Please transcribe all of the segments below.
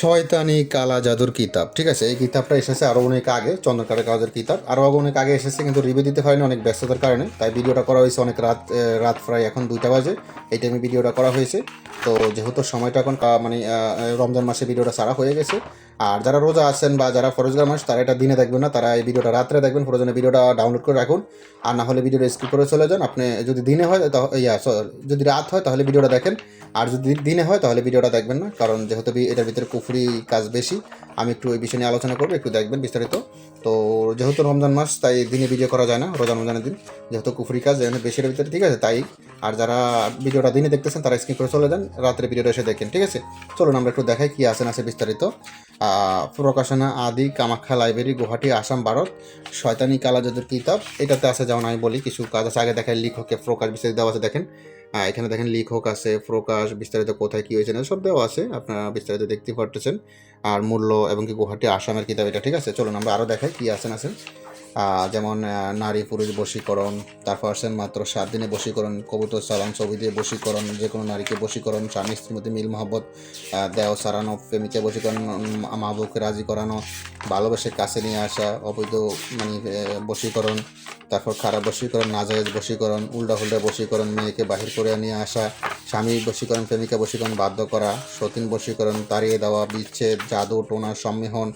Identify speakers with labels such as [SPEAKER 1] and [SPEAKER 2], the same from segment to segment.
[SPEAKER 1] শয়তানি কালা জাদুর কিতাব, ঠিক আছে? এই কিতাবটা এসেছে আরও অনেক আগে চন্দ্রকারের কাগজের কিতাব আরও অনেক আগে এসেছে, কিন্তু রিভিউ দিতে পারিনি, অনেক ব্যস্ততার কারণে। তাই ভিডিওটা করা হয়েছে অনেক রাত রাত প্রায় এখন দুইটা বাজে, এই টাইমে ভিডিওটা করা হয়েছে। তো যেহেতু সময়টা এখন মানে রমজান মাসে ভিডিওটা সারা হয়ে গেছে আর যারা রোজা আছেন বা যারা ফরজগার মানুষ তারা এটা দিনে দেখবেন না, তারা এই ভিডিওটা রাত্রে দেখবেন প্রয়োজনে ভিডিওটা ডাউনলোড করে রাখুন। আর না হলে ভিডিওটা স্কিপ করে চলে যান। আপনি যদি দিনে হয় ইয়া যদি রাত হয়, তাহলে ভিডিওটা দেখেন। আর যদি দিনে হয়, তাহলে ভিডিওটা দেখবেন না, কারণ যেহেতু এটার ভিতরে কুফরি কাজ বেশি। আমি একটু এই বিষয় নিয়ে আলোচনা করব, একটু দেখবেন বিস্তারিত। তো যেহেতু রমজান মাস, তাই দিনে ভিডিও করা যায় না, রোজা রমজানের দিন। যেহেতু কুফরি কাজ এখানে বেশির ভিতরে, ঠিক আছে? তাই। আর যারা ভিডিওটা দিনে দেখতেছেন, তারা স্কিপ করে চলে যান, রাত্রে ভিডিওটা এসে দেখেন, ঠিক আছে? চলুন আমরা একটু দেখাই কি আছে না আছে বিস্তারিত। প্রকাশনা আদি, কামাখ্যা লাইব্রেরি গুহাটি আসাম, ভারত, শয়তানি কালা যাদের কিতাব। এটাতে আছে, যেমন আমি বলি, কিছু কাজ আছে। আগে দেখেন লিখকে প্রকাশ বিস্তারিত দেওয়া আছে, দেখেন। এখানে দেখেন লিখক আছে, প্রকাশ বিস্তারিত কোথায়, কী হয়েছে না, সব দেওয়া আছে। আপনারা বিস্তারিত দেখতে পারতেছেন। আর মূল্য এবং কি গুয়াহাটি, আসামের কিতাব, এটা ঠিক আছে? চলুন, আমরা আরও দেখাই, কী আছেন আছেন যেমন নারী, পুরুষ বশীকরণ, তারপর আছেন মাত্র সাত দিনে বশীকরণ, কবুতর চালান, ছবি দিয়ে বশীকরণ যে কোনো নারীকে বশীকরণ, স্বামী, স্ত্রীর মধ্যে মিল মহব্বত দেও সারানো প্রেমিকা বশীকরণ মাহবুবকে রাজি করানো, ভালোবেসে কাছে নিয়ে আসা, অবৈধ মানে বশীকরণ, তারপর খারাপ বশীকরণ, নাজায়েজ বশীকরণ উল্টা উল্টা বশীকরণ, মেয়েকে বাহির করে নিয়ে আসা স্বামী বশীকরণ, প্রেমিকা বশীকরণ বাধ্য করা, সতীন বশীকরণ তাড়িয়ে দেওয়া, বিচ্ছেদ, জাদু, টোনা, সম্মিহন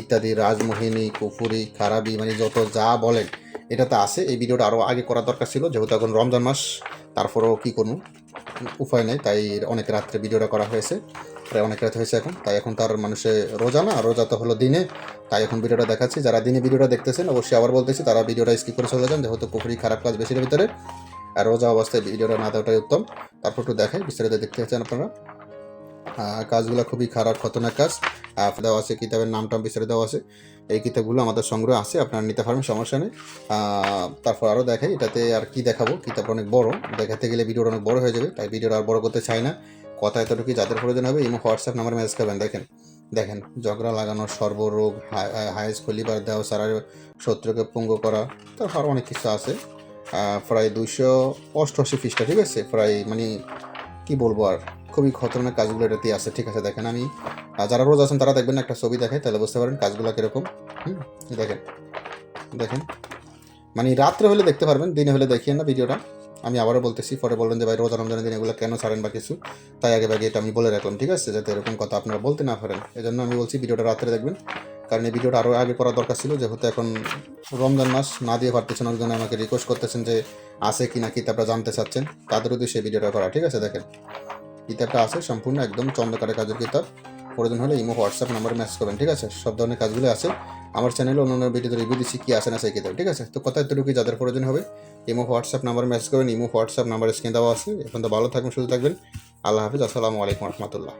[SPEAKER 1] ইত্যাদি, রাজমোহিনী, কুফুরি, খারাপি মানে যত যা বলেন, এটা তো আছে। এই ভিডিওটা আরও আগে করা দরকার ছিল, যেহেতু এখন রমজান মাস, তারপরেও কী করুন উপায় নেই, তাই অনেক রাত্রে ভিডিওটা করা হয়েছে, প্রায় অনেক রাত হয়েছে এখন। তাই এখন তার মানুষে রোজা না, রোজা তো হলো দিনে। তাই এখন ভিডিওটা দেখাচ্ছি। যারা দিনে ভিডিওটা দেখতেছেন, অবশ্যই আবার বলতেছি, তারা ভিডিওটা স্কিপ করে চলে যান, যেহেতু পুকুরি খারাপ কাজ বেশির ভিতরে। আর রোজা অবস্থায় ভিডিওটা না দেওয়াটাই উত্তম। তারপর একটু দেখাই, বিস্তারিত দেখতে চাচ্ছেন আপনারা। কাজগুলো খুবই খারাপ, খতরনাক কাজ। দেওয়া আছে, কিতাবের নামটা বিস্তারিত দেওয়া আছে। এই কিতাবগুলো আমাদের সংগ্রহ আছে, আপনারা নিতে পারবেন, সমস্যা নেই। তারপর আরও দেখাই, এটাতে আর কি দেখাবো? কিতাবটা অনেক বড়, দেখাতে গেলে ভিডিওটা অনেক বড় হয়ে যাবে, তাই ভিডিওটা আর বড় করতে চাই না। কথা এতটুকু যাদের প্রয়োজন হবে, ইমো, হোয়াটসঅ্যাপ নাম্বার মেসেজ করবেন, দেখেন। দেখেন, ঝগড়া লাগানো, সর্বরোগ হায়েস খলিবার দেওয়া সারা শত্রুকে পঙ্গু করা, তারপর অনেক কিছু আছে। প্রায় দুইশো অষ্টআশি পৃষ্ঠা, ঠিক আছে? প্রায় মানে কি বলব আর? খুবই খতরনাক কাজগুলো এটাতে আছে, ঠিক আছে? দেখেন আমি যারা রোজ আছেন তারা দেখবেন একটা ছবি দেখে তাহলে বুঝতে পারেন কাজগুলো কীরকম। হুম দেখেন দেখেন। মানে রাত্রে হলে দেখতে পারবেন, দিনে হলে দেখিয়ে না ভিডিওটা। আমি আবারও বলতেছি, পরে বলবেন যে, ভাই, রোজা রমজানের দিন এগুলো কেন ছাড়েন বা কিছু? তাই আগে ভাগে এটা আমি বলে রাখলাম, ঠিক আছে? যাতে এরকম কথা আপনারা বলতে না পারেন। এজন্য আমি বলছি, ভিডিওটা রাত্রে দেখবেন। কারণ এই ভিডিওটা আরও আগে করা দরকার ছিল, যেহেতু এখন রমজান মাস, না দিয়ে পারতেছেন একজন আমাকে রিকোয়েস্ট করতেছেন যে আছে কি না কিতাবটা জানতে চাচ্ছেন তাদের উদ্দেশ্যে সেই ভিডিওটা করা, ঠিক আছে? দেখেন, কিতাবটা আছে, সম্পূর্ণ একদম চন্দ্রকারের কাজের কিতাব। প্রয়োজন হলে ইমো, হোয়াটসঅ্যাপ নাম্বারে মেসেজ করবেন, ঠিক আছে? সব ধরনের কাজগুলো আছে। আমার চ্যানেলে অন্যান্য ভিডিওতে রিভিউ দিচ্ছি, কি আছে না সেই কিতাব, ঠিক আছে? তো কথা এতটুকুই, যাদের প্রয়োজন হবে, ইমো, হোয়াটসঅ্যাপ নাম্বার মেসেজ করবেন, ইমো, হোয়াটসঅ্যাপ নাম্বার স্ক্রিন দেওয়া আছে। এখন তো ভালো থাকবেন, সুস্থ থাকবেন। আল্লাহ হাফিজ, আসসালামু আলাইকুম রহমতুল্লাহ।